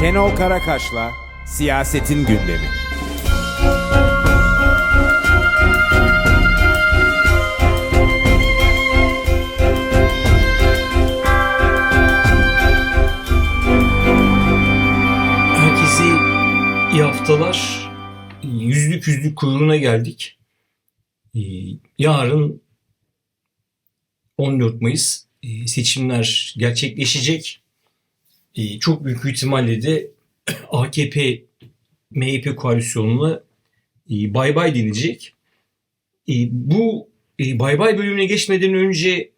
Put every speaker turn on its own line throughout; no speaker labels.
Şenol Karakaş'la Siyasetin Gündemi.
Herkese iyi haftalar. Yüzlük yüzlük kuyruğuna geldik. Ee, Yarın 14 Mayıs e, seçimler gerçekleşecek. Ee, Çok büyük ihtimalle de AKP MHP koalisyonuna e, bay bay denilecek. E, Bu e, bay bay bölümüne geçmeden önce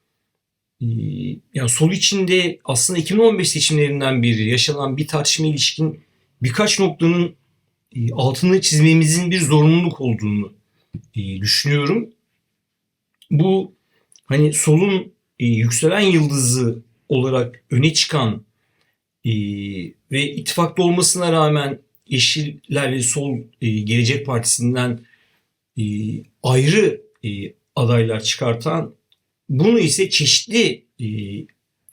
yani sol içinde aslında 2015 seçimlerinden beri yaşanan bir tartışma ilişkin birkaç noktanın altını çizmemizin bir zorunluluk olduğunu düşünüyorum. Bu hani solun yükselen yıldızı olarak öne çıkan e, ve ittifakta olmasına rağmen Yeşiller ve Sol e, Gelecek Partisi'nden e, ayrı e, adaylar çıkartan bunu ise çeşitli e,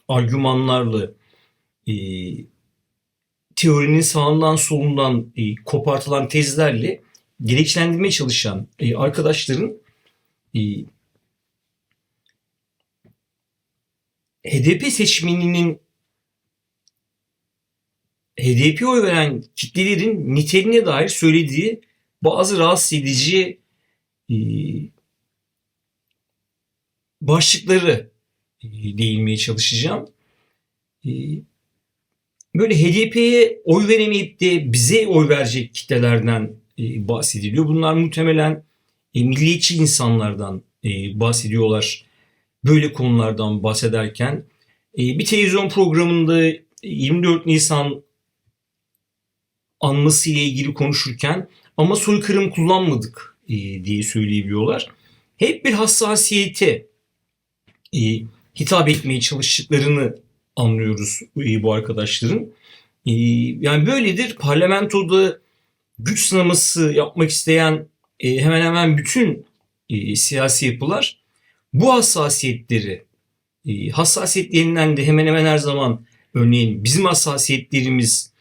argümanlarla e, teorinin sağından solundan e, kopartılan tezlerle gerekçelendirmeye çalışan e, arkadaşların e, HDP seçmeninin HDP oy veren kitlelerin niteliğine dair söylediği bazı rahatsız edici e, başlıkları e, değinmeye çalışacağım. E, böyle HDP'ye oy veremeyip de bize oy verecek kitlelerden e, bahsediliyor. Bunlar muhtemelen e, milliyetçi insanlardan bahsediyorlar. Böyle konulardan bahsederken bir televizyon programında 24 Nisan anması ile ilgili konuşurken ama soykırım kullanmadık e, diye söyleyebiliyorlar. Hep bir hassasiyete e, hitap etmeye çalıştıklarını anlıyoruz e, bu arkadaşların. Yani böyledir parlamentoda güç sınaması yapmak isteyen hemen hemen bütün siyasi yapılar bu hassasiyetleri hassasiyetlerinden de hemen hemen her zaman örneğin bizim hassasiyetlerimiz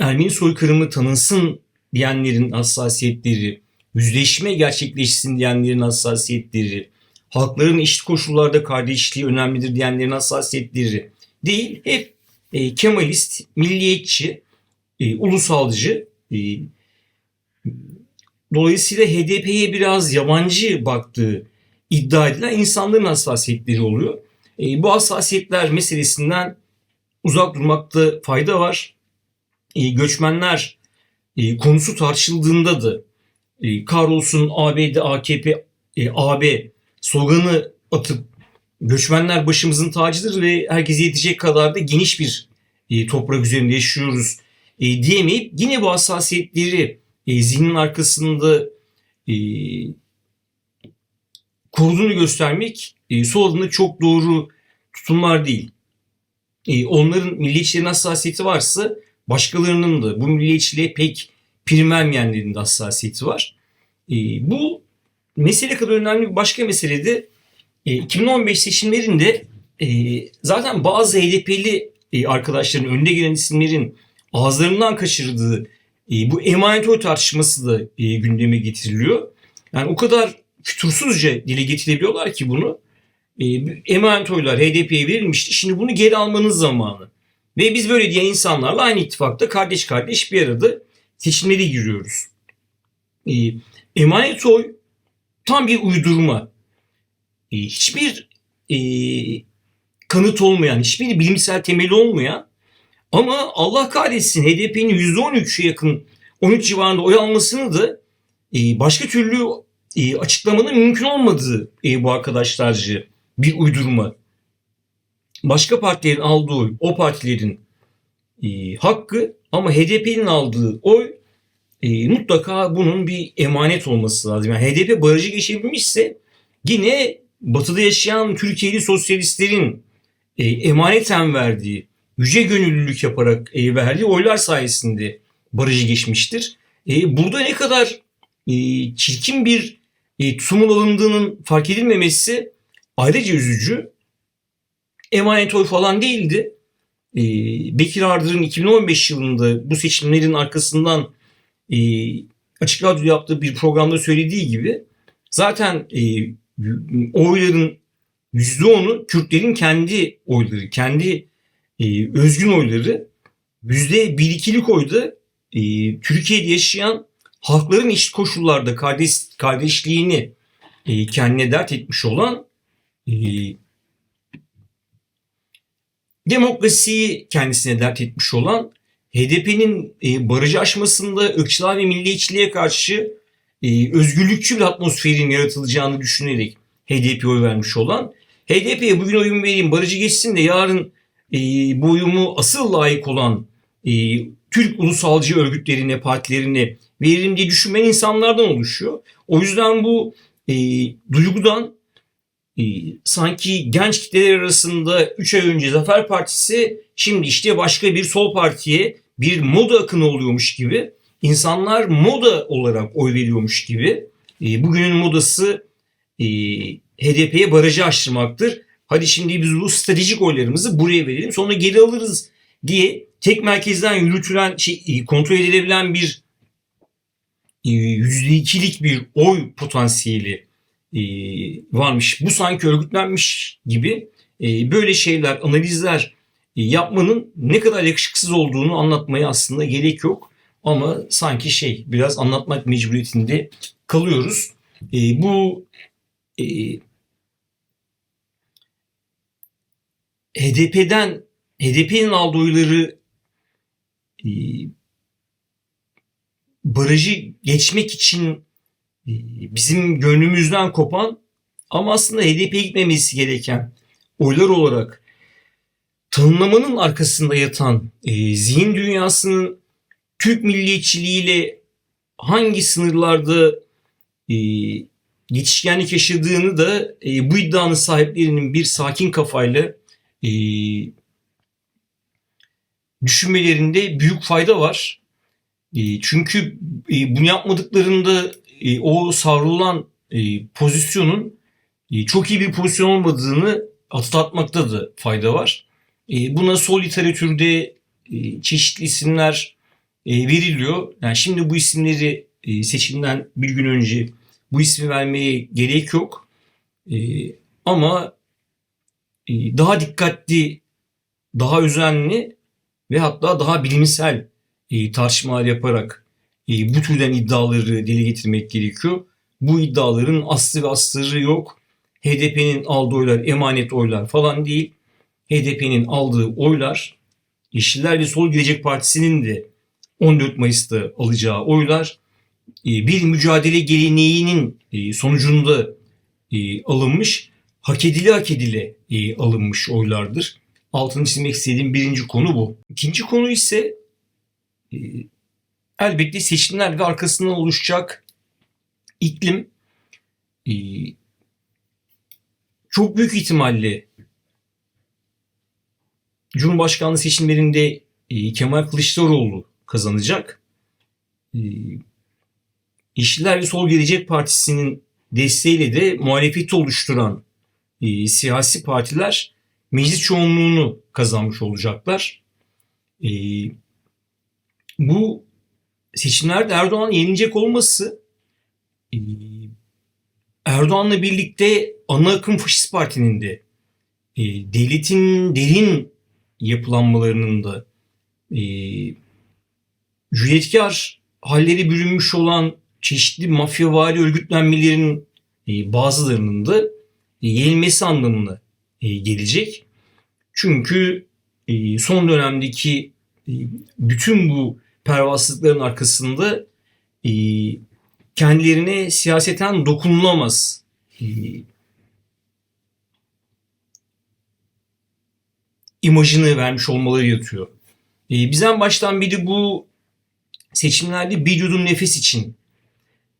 Ermeni soykırımı tanınsın diyenlerin hassasiyetleri, yüzleşme gerçekleşsin diyenlerin hassasiyetleri, halkların eşit koşullarda kardeşliği önemlidir diyenlerin hassasiyetleri değil. Hep e, Kemalist, milliyetçi, e, ulusalcı. E, dolayısıyla HDP'ye biraz yabancı baktığı iddia edilen insanların hassasiyetleri oluyor. E, bu hassasiyetler meselesinden uzak durmakta fayda var. E, göçmenler e, konusu tartışıldığında da e, ABD, AKP, e, AB sloganı atıp göçmenler başımızın tacıdır ve herkese yetecek kadar da geniş bir e, toprak üzerinde yaşıyoruz diyemeyip yine bu hassasiyetleri e, zihnin arkasında e, koruduğunu göstermek e, sol adına çok doğru tutumlar değil. E, onların milliyetçilerin hassasiyeti varsa başkalarının da bu milliyetçiliğe pek prim vermeyenlerin hassasiyeti var. E, bu mesele kadar önemli bir başka mesele de e, 2015 seçimlerinde e, zaten bazı HDP'li e, arkadaşların önde gelen isimlerin ağızlarından kaçırdığı e, bu emanet oy tartışması da e, gündeme getiriliyor. Yani o kadar fütursuzca dile getirebiliyorlar ki bunu. E, emanet oylar HDP'ye verilmişti. Şimdi bunu geri almanız zamanı. Ve biz böyle diyen insanlarla aynı ittifakta kardeş kardeş bir arada seçimlere giriyoruz. E, emanet oy tam bir uydurma. E, hiçbir e, kanıt olmayan, hiçbir bilimsel temeli olmayan ama Allah kahretsin HDP'nin %13'e yakın 13 civarında oy almasını da e, başka türlü e, açıklamanın mümkün olmadığı e, bu arkadaşlarca bir uydurma. Başka partilerin aldığı o partilerin e, hakkı ama HDP'nin aldığı oy e, mutlaka bunun bir emanet olması lazım. Yani HDP barajı geçebilmişse yine batıda yaşayan Türkiye'li sosyalistlerin e, emaneten verdiği, yüce gönüllülük yaparak e, verdiği oylar sayesinde barajı geçmiştir. E, burada ne kadar e, çirkin bir e, tutumun alındığının fark edilmemesi ayrıca üzücü. Emanet oy falan değildi. e, Bekir Ardır'ın 2015 yılında bu seçimlerin arkasından e, Açık Radyo yaptığı bir programda söylediği gibi zaten e, oyların %10'u Kürtlerin kendi oyları, kendi e, özgün oyları. %1-2'lik oyda e, Türkiye'de yaşayan halkların eşit koşullarda kardeş, kardeşliğini e, kendine dert etmiş olan e, demokrasiyi kendisine dert etmiş olan HDP'nin e, barajı aşmasında ırkçılığa ve milliyetçiliğe karşı e, özgürlükçü bir atmosferin yaratılacağını düşünerek HDP'ye oy vermiş olan HDP'ye bugün oyun vereyim barajı geçsin de yarın e, bu oyumu asıl layık olan Türk ulusalcı örgütlerine, partilerine veririm diye düşünmeyen insanlardan oluşuyor. O yüzden bu e, duygudan sanki genç kitleler arasında 3 ay önce Zafer Partisi şimdi işte başka bir sol partiye bir moda akını oluyormuş gibi insanlar moda olarak oy veriyormuş gibi e, bugünün modası e, HDP'ye barajı açtırmaktır. Hadi şimdi biz bu stratejik oylarımızı buraya verelim sonra geri alırız diye tek merkezden yürütülen şey, e, kontrol edilebilen bir e, %2'lik bir oy potansiyeli e, varmış. Bu sanki örgütlenmiş gibi e, böyle şeyler, analizler e, yapmanın ne kadar yakışıksız olduğunu anlatmaya aslında gerek yok. Ama sanki şey biraz anlatmak mecburiyetinde kalıyoruz. E, bu e, HDP'den HDP'nin aldığı oyları e, barajı geçmek için bizim gönlümüzden kopan ama aslında HDP'ye gitmemesi gereken oylar olarak tanımlamanın arkasında yatan e, zihin dünyasının Türk milliyetçiliğiyle hangi sınırlarda e, geçişkenlik yaşadığını da e, bu iddianın sahiplerinin bir sakin kafayla e, düşünmelerinde büyük fayda var. E, çünkü e, bunu yapmadıklarında e, o savrulan e, pozisyonun e, çok iyi bir pozisyon olmadığını atlatmakta da fayda var. E, buna sol literatürde e, çeşitli isimler e, veriliyor. Yani şimdi bu isimleri e, seçimden bir gün önce bu ismi vermeye gerek yok. E, ama e, daha dikkatli, daha özenli ve hatta daha bilimsel e, tartışmalar yaparak bu türden iddiaları dile getirmek gerekiyor. Bu iddiaların aslı ve astarı yok. HDP'nin aldığı oylar emanet oylar falan değil. HDP'nin aldığı oylar Yeşiller ve Sol Gelecek Partisi'nin de 14 Mayıs'ta alacağı oylar e, bir mücadele geleneğinin e, sonucunda alınmış, hak edile hak edile alınmış oylardır. Altını çizmek istediğim birinci konu bu. İkinci konu ise elbette seçimler ve arkasından oluşacak iklim e, çok büyük ihtimalle Cumhurbaşkanlığı seçimlerinde e, Kemal Kılıçdaroğlu kazanacak. E, Yeşiller ve Sol Gelecek Partisi'nin desteğiyle de muhalefeti oluşturan siyasi partiler meclis çoğunluğunu kazanmış olacaklar. Bu seçimlerde Erdoğan yenilecek olması e, Erdoğan'la birlikte ana akım faşist partinin de e, devletin derin yapılanmalarının da e, cüretkar halleri bürünmüş olan çeşitli mafyavari örgütlenmelerin bazılarının da yenilmesi anlamına gelecek. Çünkü son dönemdeki bütün bu pervasızlıkların arkasında e, kendilerine siyaseten dokunulamaz e, imajını vermiş olmaları yatıyor. E, bizden baştan biri bu seçimlerde bir yudum nefes için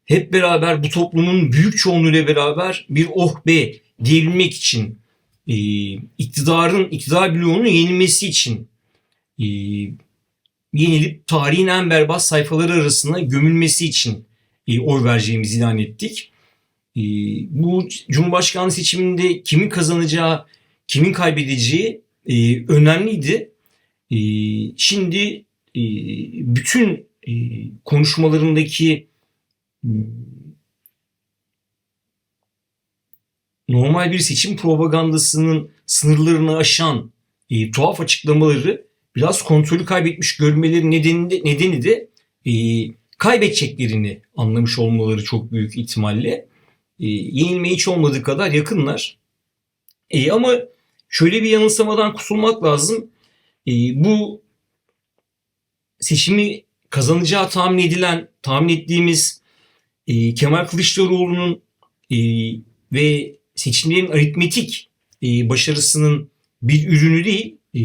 hep beraber bu toplumun büyük çoğunluğuyla beraber bir oh be diyebilmek için e, iktidarın iktidar bloğunun yenilmesi için e, yenilip tarihin en berbat sayfaları arasında gömülmesi için e, oy vereceğimizi ilan ettik. E, bu Cumhurbaşkanlığı seçiminde kimin kazanacağı, kimin kaybedeceği e, önemliydi. E, şimdi e, bütün e, konuşmalarındaki normal bir seçim propagandasının sınırlarını aşan e, tuhaf açıklamaları biraz kontrolü kaybetmiş görmeleri nedeni de, nedeni de e, kaybedeceklerini anlamış olmaları çok büyük ihtimalle. E, yenilmeye hiç olmadığı kadar yakınlar. E, ama şöyle bir yanılsamadan kurtulmak lazım. E, bu seçimi kazanacağı tahmin edilen, tahmin ettiğimiz e, Kemal Kılıçdaroğlu'nun e, ve seçimlerin aritmetik e, başarısının bir ürünü değil e,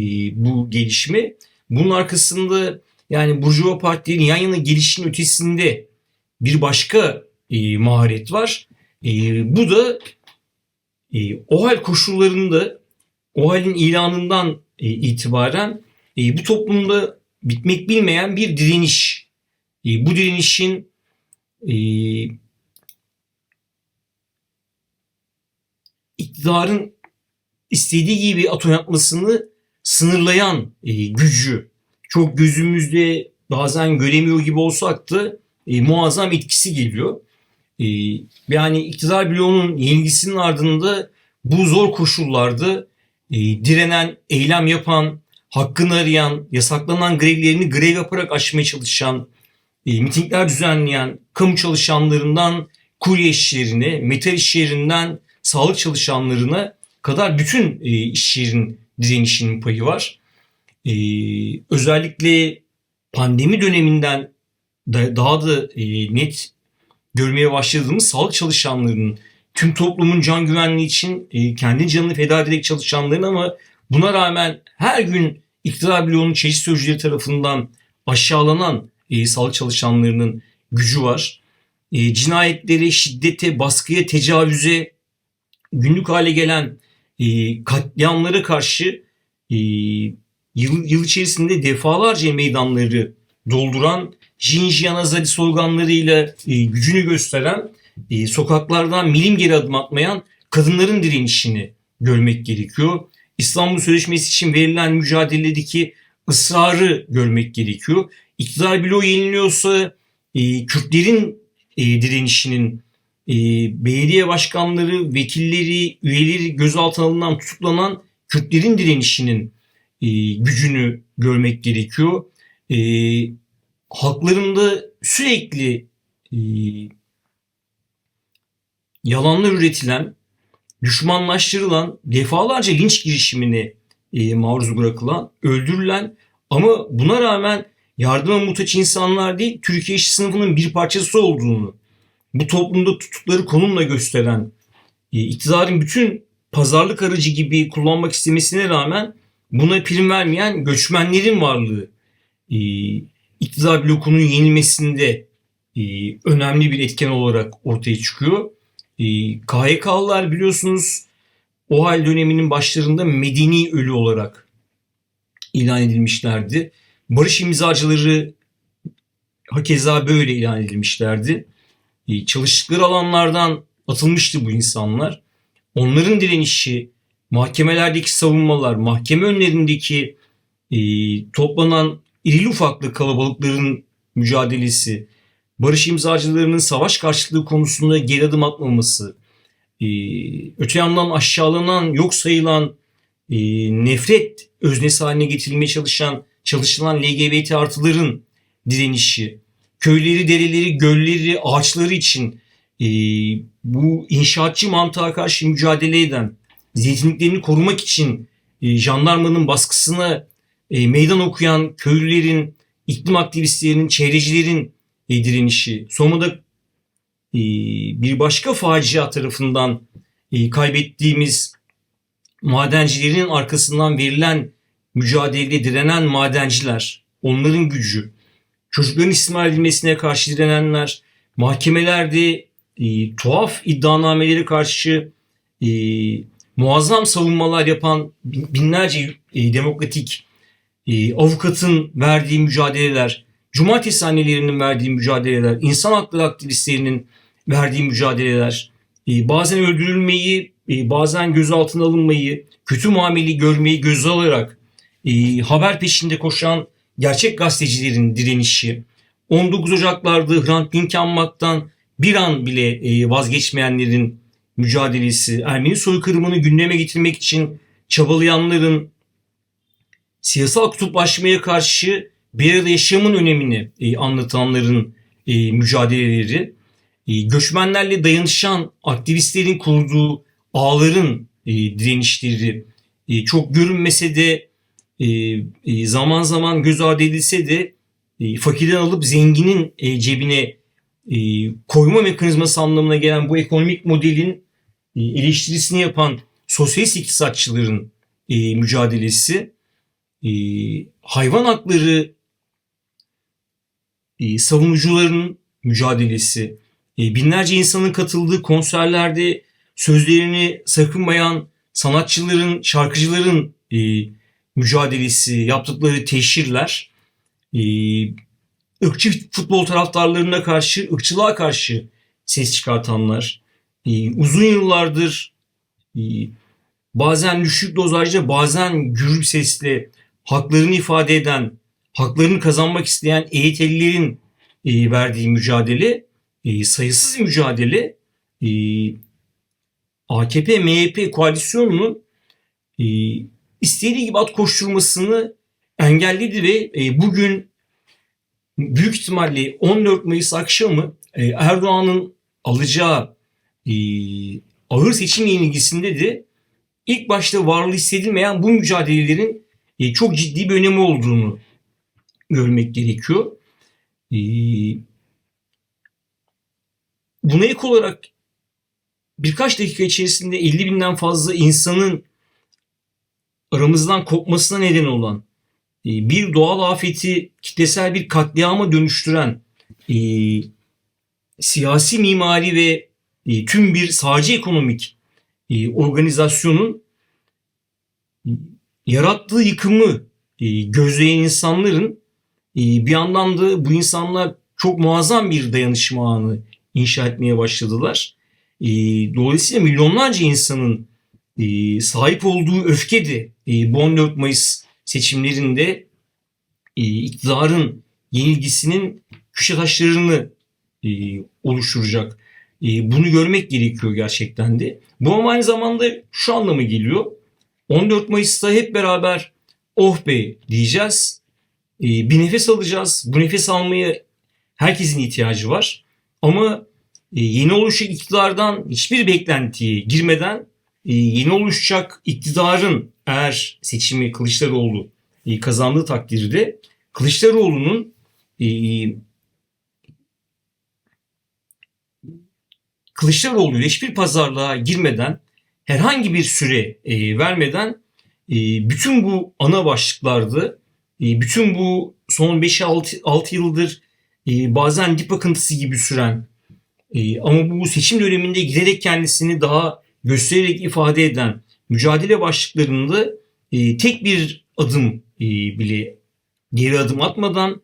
bu gelişme. Bunun arkasında yani Burjuva partilerin yan yana gelişinin ötesinde bir başka e, maharet var. E, bu da e, o hal koşullarında o halin ilanından e, itibaren e, bu toplumda bitmek bilmeyen bir direniş. E, bu direnişin e, iktidarın istediği gibi atom yapmasını sınırlayan e, gücü çok gözümüzde bazen göremiyor gibi olsak da e, muazzam etkisi geliyor. E, yani iktidar bloğunun yenilgisinin ardında bu zor koşullarda e, direnen, eylem yapan, hakkını arayan, yasaklanan grevlerini grev yaparak aşmaya çalışan, e, mitingler düzenleyen kamu çalışanlarından kurye işçilerine, metal işçilerinden sağlık çalışanlarına kadar bütün e, iş yerin direnişinin payı var. E, özellikle pandemi döneminden da, daha da e, net görmeye başladığımız sağlık çalışanlarının tüm toplumun can güvenliği için e, kendi canını feda ederek çalışanların ama buna rağmen her gün iktidar bloğunun çeşitli sözcüleri tarafından aşağılanan e, sağlık çalışanlarının gücü var. E, cinayetlere, şiddete, baskıya, tecavüze günlük hale gelen e, katliamlara karşı e, yıl, yıl içerisinde defalarca meydanları dolduran Jinjiyan Azadi sloganlarıyla e, gücünü gösteren e, sokaklardan milim geri adım atmayan kadınların direnişini görmek gerekiyor. İstanbul Sözleşmesi için verilen mücadeledeki ısrarı görmek gerekiyor. İktidar bloğu yeniliyorsa e, Kürtlerin e, direnişinin e, belediye başkanları, vekilleri, üyeleri gözaltına alınan, tutuklanan Kürtlerin direnişinin e, gücünü görmek gerekiyor. E, halklarında sürekli e, yalanlar üretilen, düşmanlaştırılan, defalarca linç girişimine e, maruz bırakılan, öldürülen ama buna rağmen yardıma muhtaç insanlar değil, Türkiye işçi sınıfının bir parçası olduğunu, bu toplumda tuttukları konumla gösteren, e, iktidarın bütün pazarlık aracı gibi kullanmak istemesine rağmen buna prim vermeyen göçmenlerin varlığı e, iktidar blokunun yenilmesinde e, önemli bir etken olarak ortaya çıkıyor. KHK'lılar biliyorsunuz o hal döneminin başlarında medeni ölü olarak ilan edilmişlerdi. Barış imzacıları hakeza böyle ilan edilmişlerdi. E, çalıştıkları alanlardan atılmıştı bu insanlar. Onların direnişi, mahkemelerdeki savunmalar, mahkeme önlerindeki e, toplanan irili ufaklı kalabalıkların mücadelesi, barış imzacılarının savaş karşıtlığı konusunda geri adım atmaması, e, öte yandan aşağılanan, yok sayılan, e, nefret öznesi haline getirilmeye çalışan, çalışılan LGBT artıların direnişi, köyleri, dereleri, gölleri, ağaçları için e, bu inşaatçı mantığa karşı mücadele eden, zeytinliklerini korumak için e, jandarmanın baskısına e, meydan okuyan köylülerin, iklim aktivistlerinin, çevrecilerin e, direnişi, Soma'da e, bir başka facia tarafından e, kaybettiğimiz madencilerin arkasından verilen mücadelede direnen madenciler, onların gücü, çocukların istismar edilmesine karşı direnenler, mahkemelerde e, tuhaf iddianamelere karşı e, muazzam savunmalar yapan binlerce e, demokratik e, avukatın verdiği mücadeleler, cumartesi annelerinin verdiği mücadeleler, insan hakları aktivistlerinin verdiği mücadeleler, e, bazen öldürülmeyi, e, bazen gözaltına alınmayı, kötü muameli görmeyi göze alarak e, haber peşinde koşan gerçek gazetecilerin direnişi, 19 Ocak'larda Hrant Dink'i anmaktan bir an bile e, vazgeçmeyenlerin mücadelesi, Ermeni soykırımını gündeme getirmek için çabalayanların siyasal kutuplaşmaya karşı bir arada yaşamın önemini e, anlatanların e, mücadeleleri, göçmenlerle dayanışan aktivistlerin kurduğu ağların direnişleri çok görünmese de e, e, zaman zaman göz ardı edilse de e, fakirden alıp zenginin e, cebine koyma mekanizması anlamına gelen bu ekonomik modelin eleştirisini yapan sosyalist iktisatçıların mücadelesi, hayvan hakları savunucuların mücadelesi, binlerce insanın katıldığı konserlerde sözlerini sakınmayan sanatçıların, şarkıcıların e, mücadelesi, yaptıkları teşhirler, e, ırkçı futbol taraftarlarına karşı, ırkçılığa karşı ses çıkartanlar, e, uzun yıllardır e, bazen düşük dozajda, bazen gürül sesle haklarını ifade eden, haklarını kazanmak isteyen EYT'lilerin verdiği mücadele, sayısız mücadele, AKP-MHP koalisyonunun istediği gibi at koşturmasını engelledi ve e, bugün büyük ihtimalle 14 Mayıs akşamı e, Erdoğan'ın alacağı e, ağır seçim yenilgisinde de ilk başta varlığı hissedilmeyen bu mücadelelerin çok ciddi bir önemi olduğunu görmek gerekiyor. Buna ek olarak birkaç dakika içerisinde 50 binden fazla insanın aramızdan kopmasına neden olan e, bir doğal afeti kitlesel bir katliama dönüştüren e, siyasi mimari ve e, tüm bir sağcı ekonomik e, organizasyonun e, yarattığı yıkımı e, gözleyen insanların e, bir yandan da bu insanlar çok muazzam bir dayanışma ağını inşa etmeye başladılar. E, dolayısıyla milyonlarca insanın e, sahip olduğu öfke de e, bu 14 Mayıs seçimlerinde e, iktidarın yenilgisinin köşe taşlarını e, oluşturacak. E, bunu görmek gerekiyor gerçekten de. Bu ama aynı zamanda şu anlamı geliyor. 14 Mayıs'ta hep beraber oh be diyeceğiz. E, bir nefes alacağız. Bu nefes almaya herkesin ihtiyacı var. Ama e, yeni oluşacak iktidardan hiçbir beklentiye girmeden yeni oluşacak iktidarın eğer seçimi Kılıçdaroğlu e, kazandığı takdirde Kılıçdaroğlu'nun e, Kılıçdaroğlu ile hiçbir pazarlığa girmeden herhangi bir süre e, vermeden bütün bu ana başlıklarda bütün bu son 5-6 yıldır bazen dip akıntısı gibi süren ama bu seçim döneminde giderek kendisini daha göstererek ifade eden mücadele başlıklarında e, tek bir adım e, bile geri adım atmadan,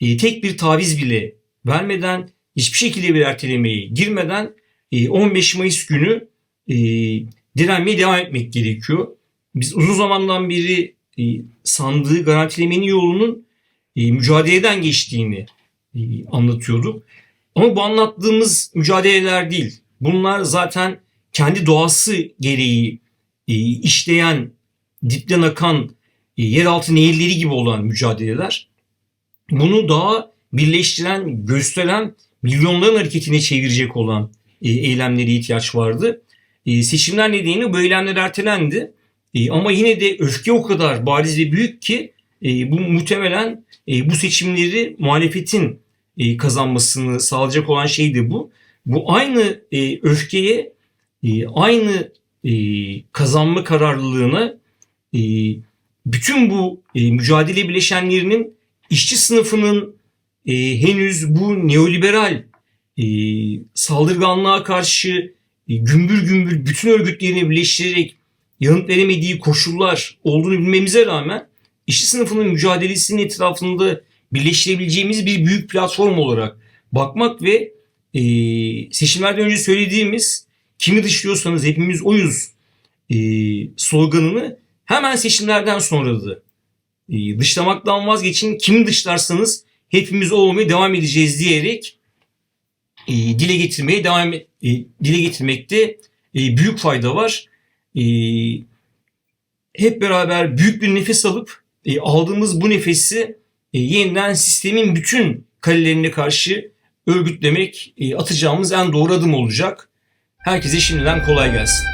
e, tek bir taviz bile vermeden, hiçbir şekilde bir ertelemeye girmeden e, 15 Mayıs günü e, direnmeye devam etmek gerekiyor. Biz uzun zamandan beri e, sandığı garantilemenin yolunun e, mücadeleden geçtiğini e, anlatıyorduk. Ama bu anlattığımız mücadeleler değil. Bunlar zaten kendi doğası gereği e, işleyen, dipten akan e, yeraltı nehirleri gibi olan mücadeleler. Bunu daha birleştiren, gösteren, milyonların hareketine çevirecek olan e, eylemlere ihtiyaç vardı. E, seçimler nedeniyle bu eylemler ertelendi. E, ama yine de öfke o kadar bariz ve büyük ki e, bu muhtemelen e, bu seçimleri muhalefetin e, kazanmasını sağlayacak olan şey de bu. Bu aynı e, öfkeye, e, aynı e, kazanma kararlılığına e, bütün bu e, mücadele bileşenlerinin işçi sınıfının e, henüz bu neoliberal e, saldırganlığa karşı e, gümbür gümbür bütün örgütlerini birleştirerek yanıt veremediği koşullar olduğunu bilmemize rağmen işçi sınıfının mücadelesinin etrafında birleştirebileceğimiz bir büyük platform olarak bakmak ve e, seçimlerden önce söylediğimiz kimi dışlıyorsanız hepimiz oyuz e, sloganını hemen seçimlerden sonra da E, dışlamaktan vazgeçin. Kimi dışlarsanız hepimiz o olmaya devam edeceğiz diyerek e, dile getirmeye devam e, dile getirmekte e, büyük fayda var. E, hep beraber büyük bir nefes alıp e, aldığımız bu nefesi e, yeniden sistemin bütün kalelerine karşı örgütlemek e, atacağımız en doğru adım olacak. Herkese şimdiden kolay gelsin.